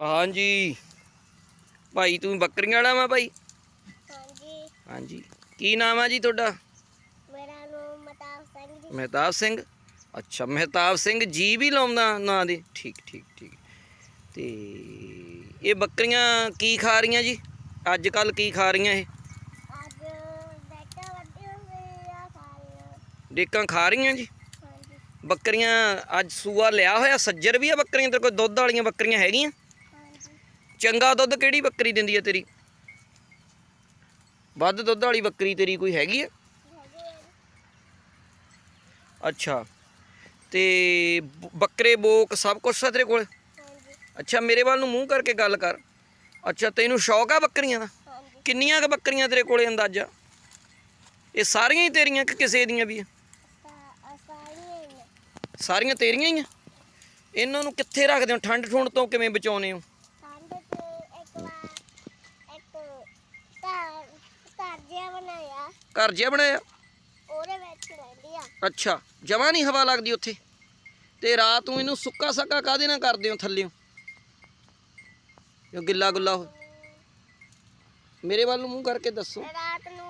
ਹਾਂਜੀ। ਭਾਈ ਤੂੰ ਬੱਕਰੀਆਂ ਵਾਲਾ ਵਾ ਭਾਈ? ਹਾਂਜੀ। ਹਾਂਜੀ। ਕੀ ਨਾਮ ਆ ਜੀ ਤੁਹਾਡਾ? ਮੇਰਾ ਨਾਮ ਮਤਾਬ ਸਿੰਘ ਜੀ। ਮਹਿਤਾਬ ਸਿੰਘ? ਅੱਛਾ ਮਹਿਤਾਬ ਸਿੰਘ ਜੀ ਵੀ ਲਾਉਂਦਾ ਨਾਂ ਦੇ? ਠੀਕ ਠੀਕ ਠੀਕ। ਤੇ ਇਹ ਬੱਕਰੀਆਂ ਕੀ ਖਾ ਰਹੀਆਂ ਜੀ? ਅੱਜ ਕੱਲ ਕੀ ਖਾ ਰਹੀਆਂ ਇਹ? ਅੱਜ ਬੈਠਾ ਵੱਡੇ ਹੋਏ ਆ ਸਾਰੇ ਡੇਕਾਂ ਖਾ ਰਹੀਆਂ ਜੀ? ਹਾਂਜੀ। ਬੱਕਰੀਆਂ ਅੱਜ ਸੂਆ ਲਿਆ ਹੋਇਆ ਸੱਜਰ ਵੀ ਆ ਬੱਕਰੀਆਂ ਤੇ ਕੋਈ ਦੁੱਧ ਵਾਲੀਆਂ ਬੱਕਰੀਆਂ ਹੈਗੀਆਂ? ਚੰਗਾ ਦੁੱਧ ਕਿਹੜੀ ਬੱਕਰੀ ਦਿੰਦੀ ਹੈ ਤੇਰੀ? ਵੱਧ ਦੁੱਧ ਵਾਲੀ ਬੱਕਰੀ ਤੇਰੀ ਕੋਈ ਹੈਗੀ ਹੈ। ਅੱਛਾ। ਤੇ ਬੱਕਰੇ ਬੋਕ ਸਭ ਕੁਝ ਆ ਤੇਰੇ ਕੋਲ? ਅੱਛਾ ਮੇਰੇ ਵੱਲ ਨੂੰ ਮੂੰਹ ਕਰਕੇ ਗੱਲ ਕਰ। ਅੱਛਾ ਤੈਨੂੰ ਸ਼ੌਕ ਆ ਬੱਕਰੀਆਂ ਦਾ? ਕਿੰਨੀਆਂ ਕੁ ਬੱਕਰੀਆਂ ਤੇਰੇ ਕੋਲੇ ਅੰਦਾਜ਼ਾ? ਇਹ ਸਾਰੀਆਂ ਹੀ ਤੇਰੀਆਂ ਕਿ ਕਿਸੇ ਦੀਆਂ ਵੀ ਸਾਰੀਆਂ ਤੇਰੀਆਂ ਹੀ ਆ? ਇਹਨਾਂ ਨੂੰ ਕਿੱਥੇ ਰੱਖਦੇ ਹੋ? ਠੰਡ ਠੁੰਡ ਤੋਂ ਕਿਵੇਂ ਬਚਾਉਨੇ ਹੋ? ਬਣਾਇਆ ਘਰ ਜਿਹਾ ਬਣਾਇਆ? ਉਹਦੇ ਵਿੱਚ ਰਹਿੰਦੀ ਆ। ਅੱਛਾ ਜਮਾ ਨਹੀਂ ਹਵਾ ਲੱਗਦੀ ਉੱਥੇ? ਤੇ ਰਾਤ ਨੂੰ ਇਹਨੂੰ ਸੁੱਕਾ ਸੱਕਾ ਕਾਹਦੇ ਨਾਲ ਕਰਦੇ ਹੋ ਥੱਲਿਓ? ਜੋ ਗਿੱਲਾ ਗੁੱਲਾ ਹੋ ਮੇਰੇ ਵੱਲ ਨੂੰ ਮੂੰਹ ਕਰਕੇ ਦੱਸੋ। ਰਾਤ ਨੂੰ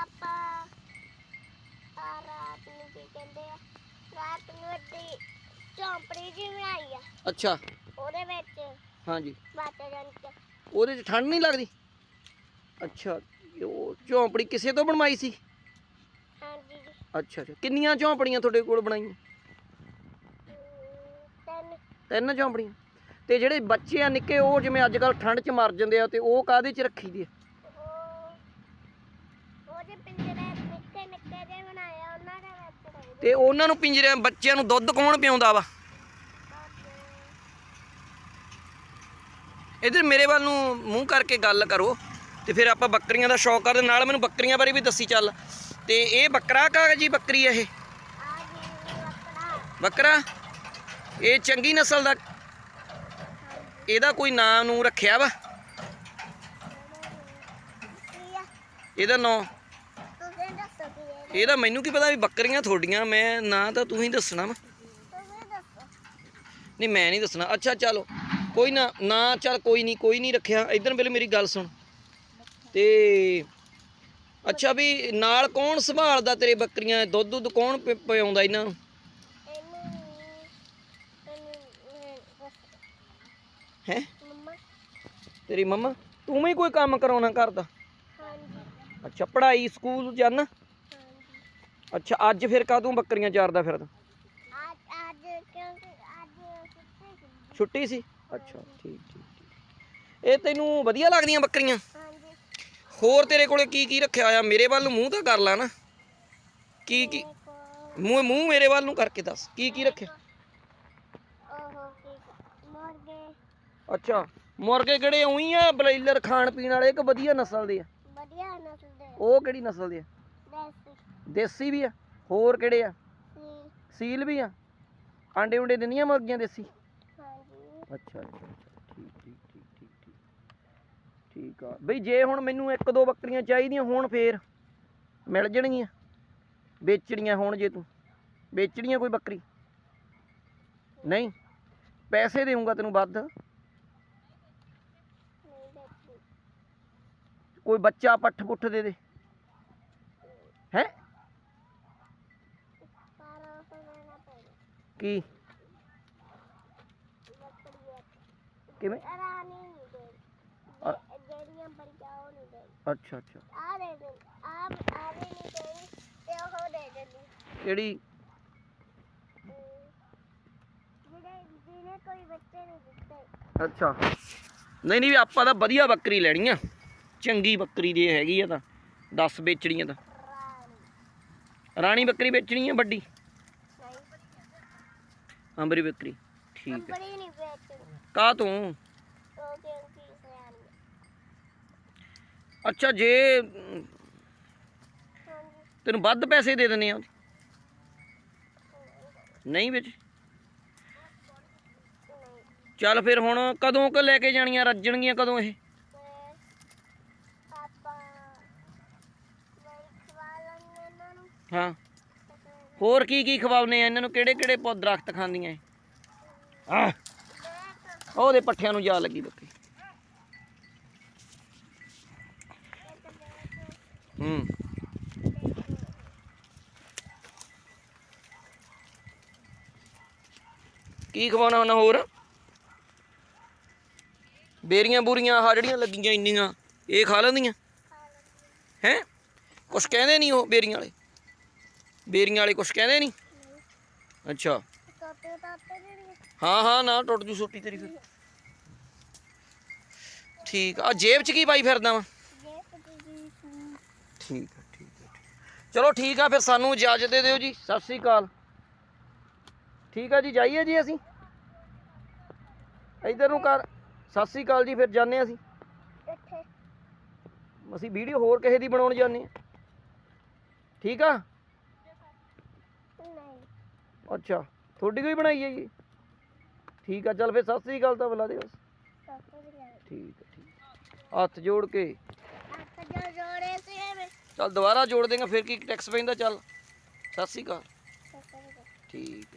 ਆਪਾਂ ਆ ਰਾਤ ਨੂੰ ਕੀ ਕਹਿੰਦੇ ਆ? ਰਾਤ ਨੂੰ ਅੱਡੀ ਝੌਂਪੜੀ ਜੀ ਬਣਾਈ ਆ। ਅੱਛਾ। ਉਹਦੇ ਵਿੱਚ ਹਾਂਜੀ। ਬਾਤੇ ਜਾਣ ਕੇ ਉਹਦੇ 'ਚ ਠੰਡ ਨਹੀਂ ਲੱਗਦੀ? ਅੱਛਾ। ਉਹ ਝੌਂਪੜੀ ਕਿਸੇ ਤੋਂ ਬਣਵਾਈ ਸੀ? ਹਾਂਜੀ ਜੀ। ਅੱਛਾ ਅੱਛਾ। ਕਿੰਨੀਆਂ ਝੌਂਪੜੀਆਂ ਤੁਹਾਡੇ ਕੋਲ ਬਣਾਈਆਂ? ਤਿੰਨ। ਤਿੰਨ ਝੌਂਪੜੀਆਂ। ਤੇ ਜਿਹੜੇ ਬੱਚੇ ਆ ਨਿੱਕੇ ਉਹ ਜਿਵੇਂ ਅੱਜ ਕੱਲ ਠੰਡ 'ਚ ਮਰ ਜਾਂਦੇ ਆ ਤੇ ਉਹ ਕਾਹਦੇ 'ਚ ਰੱਖੀ ਦੀ ਆ? ਉਹ ਉਹਦੇ ਪਿੰਜਰੇ ਨਿੱਕੇ ਨਿੱਕੇ ਜਿਹੇ ਬਣਾਏ ਆ ਉਹਨਾਂ ਦੇ ਵਿੱਚ ਰਹਿੰਦੇ ਤੇ ਉਹਨਾਂ ਨੂੰ ਪਿੰਜਰੇ ਬੱਚਿਆਂ ਨੂੰ ਦੁੱਧ ਕੌਣ ਪਿਆਉਂਦਾ ਵਾ? ਇਧਰ ਮੇਰੇ ਵੱਲ ਨੂੰ ਮੂੰਹ ਕਰਕੇ ਗੱਲ ਕਰੋ। ਤੇ ਫਿਰ ਆਪਾਂ ਬੱਕਰੀਆਂ ਦਾ ਸ਼ੌਕ ਕਰਦੇ ਨਾਲ ਮੈਨੂੰ ਬੱਕਰੀਆਂ ਬਾਰੇ ਵੀ ਦੱਸੀ ਚੱਲ। ਤੇ ਇਹ ਬੱਕਰਾ ਕਾ ਜੀ ਬੱਕਰੀ ਆ ਇਹ? ਬੱਕਰਾ? ਇਹ ਚੰਗੀ ਨਸਲ ਦਾ ਇਹਦਾ ਕੋਈ ਨਾਂ ਨੂੰ ਰੱਖਿਆ ਵਾ? ਇਹਦਾ ਨਾਂ? ਇਹਦਾ ਮੈਨੂੰ ਕੀ ਪਤਾ ਵੀ ਬੱਕਰੀਆਂ ਤੁਹਾਡੀਆਂ, ਮੈਂ ਨਾਂ ਤਾਂ ਤੂੰ ਹੀ ਦੱਸਣਾ ਵਾ। ਨਹੀਂ, ਮੈਂ ਨਹੀਂ ਦੱਸਣਾ। ਅੱਛਾ, ਚਲੋ ਕੋਈ ਨਾ ਨਾ ਚੱਲ ਕੋਈ ਨਹੀਂ ਕੋਈ ਨਹੀਂ ਰੱਖਿਆ। ਇਧਰ ਪਹਿਲੇ ਮੇਰੀ ਗੱਲ ਸੁਣ। ਤੇ ਅੱਛਾ ਵੀ ਨਾਲ ਕੌਣ ਸੰਭਾਲਦਾ ਤੇਰੇ ਬੱਕਰੀਆਂ? ਦੁੱਧ ਦੁੱਧ ਕੌਣ ਪ- ਪਿਆਉਂਦਾ ਇਹਨਾਂ? ਨੂੰ ਹੈ? ਤੇਰੀ ਮੰਮਾ, ਤੂੰ ਵੀ ਕੋਈ ਕੰਮ ਕਰਾਉਣਾ ਕਰਦਾ? ਅੱਛਾ, ਪੜ੍ਹਾਈ ਸਕੂਲ ਜਾਣਾ ਅੱਛਾ, ਅੱਜ ਫਿਰ ਕਾਹਤੋਂ ਬੱਕਰੀਆਂ ਚਾਰਦਾ ਫਿਰਦਾ? ਛੁੱਟੀ ਸੀ? ਅੱਛਾ, ਠੀਕ ਠੀਕ ਠੀਕ। ਇਹ ਤੈਨੂੰ ਵਧੀਆ ਲੱਗਦੀਆਂ ਬੱਕਰੀਆਂ? ਹੋਰ ਤੇਰੇ ਕੋਲੇ ਕੀ ਕੀ ਰੱਖਿਆ ਹੋਇਆ? ਮੇਰੇ ਵੱਲ ਨੂੰ ਮੂੰਹ ਤਾਂ ਕਰ ਲਾ ਨਾ। ਕੀ ਕੀ ਮੂੰਹ ਮੂੰਹ ਮੇਰੇ ਵੱਲ ਨੂੰ ਕਰਕੇ ਦੱਸ ਕੀ ਕੀ ਰੱਖਿਆ? ਮੁਰਗੇ ਅੱਛਾ ਮੁਰਗੇ ਕਿਹੜੇ ਉਹੀ ਆ? ਬਲੇਲਰ ਖਾਣ ਪੀਣ ਵਾਲੇ ਕਿ ਵਧੀਆ ਨਸਲ ਦੇ ਆ। ਵਧੀਆ ਨਸਲ ਦੇ। ਉਹ ਕਿਹੜੀ ਨਸਲ ਦੇ ਆ? ਦੇਸੀ। ਦੇਸੀ ਵੀ ਆ? ਹੋਰ ਕਿਹੜੇ ਆ? ਸੀਲ। ਵੀ ਆ? ਆਂਡੇ ਉਂਡੇ ਦਿੰਦੀਆਂ ਮੁਰਗੀਆਂ ਦੇਸੀ? ਹਾਂਜੀ। ਅੱਛਾ ਅੱਛਾ ਅੱਛਾ ਠੀਕ ਠੀਕ ਠੀਕ ਠੀਕ ਠੀਕ ਠੀਕ ਆ। ਬਈ ਜੇ ਹੁਣ ਮੈਨੂੰ ਇੱਕ ਦੋ ਬੱਕਰੀਆਂ ਚਾਹੀਦੀਆਂ ਹੋਣ ਫੇਰ ਮਿਲ ਜਾਣਗੀਆਂ। ਵੇਚਣੀਆਂ ਹੋਣ ਜੇ ਤੂੰ। ਵੇਚਣੀਆਂ ਕੋਈ ਬੱਕਰੀ? ਨਹੀਂ? ਪੈਸੇ ਦੇਊਂਗਾ ਤੈਨੂੰ ਵੱਧ। ਕੋਈ ਬੱਚਾ ਪੱਠ ਪੁੱਠ ਦੇ ਦੇ। ਹੈ? ਕੀ? ਕਿਵੇਂ? ਉਹ ਨਹੀਂ ਅੱਛਾ ਅੱਛਾ। ਆ ਦੇ ਦੇ ਆ ਆ ਵੀ ਨਹੀਂ ਤੇ ਉਹ ਦੇ ਦੇ ਕਿਹੜੀ? ਜਿਹੜੇ ਜਿਹਨੇ ਕੋਈ ਬੱਚੇ ਨਹੀਂ ਦਿੱਤੇ। ਅੱਛਾ। ਨਹੀਂ ਨਹੀਂ ਵੀ ਆਪਾਂ ਤਾਂ ਵਧੀਆ ਬੱਕਰੀ ਲੈਣੀ ਆ। ਚੰਗੀ ਬੱਕਰੀ ਦੀ ਹੈਗੀ ਆ ਤਾਂ 10 ਵੇਚਣੀਆਂ ਤਾਂ। ਰਾਣੀ। ਰਾਣੀ ਬੱਕਰੀ ਵੇਚਣੀ ਆ ਵੱਡੀ? ਨਹੀਂ। ਅੰਬਰੀ ਬੱਕਰੀ ਠੀਕ ਹੈ ਨਹੀਂ ਵੇਚਣੀ। ਕਾ ਤੂੰ? ਉਹ। ਅੱਛਾ, ਜੇ ਤੈਨੂੰ ਵੱਧ ਪੈਸੇ ਦੇ ਦਿੰਨੇ ਆ। ਨਹੀਂ ਵਿੱਚ? ਚੱਲ ਫਿਰ ਹੁਣ ਕਦੋਂ ਕ ਲੈ ਕੇ ਜਾਣੀਆਂ, ਰੱਜਣਗੀਆਂ ਕਦੋਂ ਇਹ? ਹਾਂ। ਹੋਰ ਕੀ ਕੀ ਖਵਾਉਨੇ ਆ? ਇਹਨਾਂ ਨੂੰ ਕਿਹੜੇ ਕਿਹੜੇ ਪੌਦ ਦਰਖਤ ਖਾਂਦੀਆਂ ਇਹ? ਉਹਦੇ ਪੱਠਿਆਂ ਨੂੰ ਜਾ ਲੱਗੀ ਬੱਕਰੀ ਹੂੰ। ਕੀ ਖਵਾਉਣਾ ਉਹਨਾਂ ਹੋਰ? ਬੇਰੀਆਂ ਬੂਰੀਆਂ, ਆਹ ਜਿਹੜੀਆਂ ਲੱਗੀਆਂ ਇੰਨੀਆਂ, ਇਹ ਖਾ ਲੈਂਦੀਆਂ? ਹੈ? ਕੁਛ ਕਹਿੰਦੇ ਨਹੀਂ ਉਹ ਬੇਰੀਆਂ ਵਾਲੇ? ਬੇਰੀਆਂ ਵਾਲੇ ਕੁਛ ਕਹਿੰਦੇ ਨਹੀਂ? ਅੱਛਾ। ਹਾਂ ਹਾਂ, ਨਾ, ਟੁੱਟ ਜੂ ਛੋਟੀ ਤੇਰੀ ਫਿਰ। ਠੀਕ ਆ ਜੇਬ ਚ ਕੀ ਪਾਈ ਫਿਰਦਾ ਵਾ? ਠੀਕ ਆ ਠੀਕ ਆ ਠੀਕ। ਚਲੋ ਠੀਕ ਆ ਫਿਰ ਸਾਨੂੰ ਇਜਾਜ਼ਤ ਦੇ ਦਿਓ ਜੀ। ਸਤਿ ਸ੍ਰੀ ਅਕਾਲ। ਠੀਕ ਆ ਜੀ ਜਾਈਏ ਜੀ ਅਸੀਂ। ਇਧਰ ਨੂੰ ਕਰ। ਸਤਿ ਸ੍ਰੀ ਅਕਾਲ ਜੀ ਫਿਰ ਜਾਂਦੇ ਹਾਂ ਅਸੀਂ। ਇੱਥੇ। ਅਸੀਂ ਵੀਡੀਓ ਹੋਰ ਕਿਸੇ ਦੀ ਬਣਾਉਣ ਜਾਂਦੇ ਹਾਂ। ਠੀਕ ਆ? ਨਹੀਂ। ਅੱਛਾ ਤੁਹਾਡੀ ਕੋਈ ਬਣਾਈ ਹੈ ਜੀ ਠੀਕ ਆ ਚੱਲ ਫਿਰ ਸਤਿ ਸ੍ਰੀ ਅਕਾਲ ਤਾਂ ਬੁਲਾ ਦਿਓ। ਠੀਕ ਆ ਠੀਕ ਆ। ਹੱਥ ਜੋੜ ਕੇ। ਚੱਲ ਦੁਬਾਰਾ ਜੋੜ ਦੇਗਾ ਫਿਰ ਕੀ ਟੈਕਸ ਪੈਂਦਾ ਚੱਲ। ਸਤਿ ਸ੍ਰੀ ਅਕਾਲ। ਠੀਕ।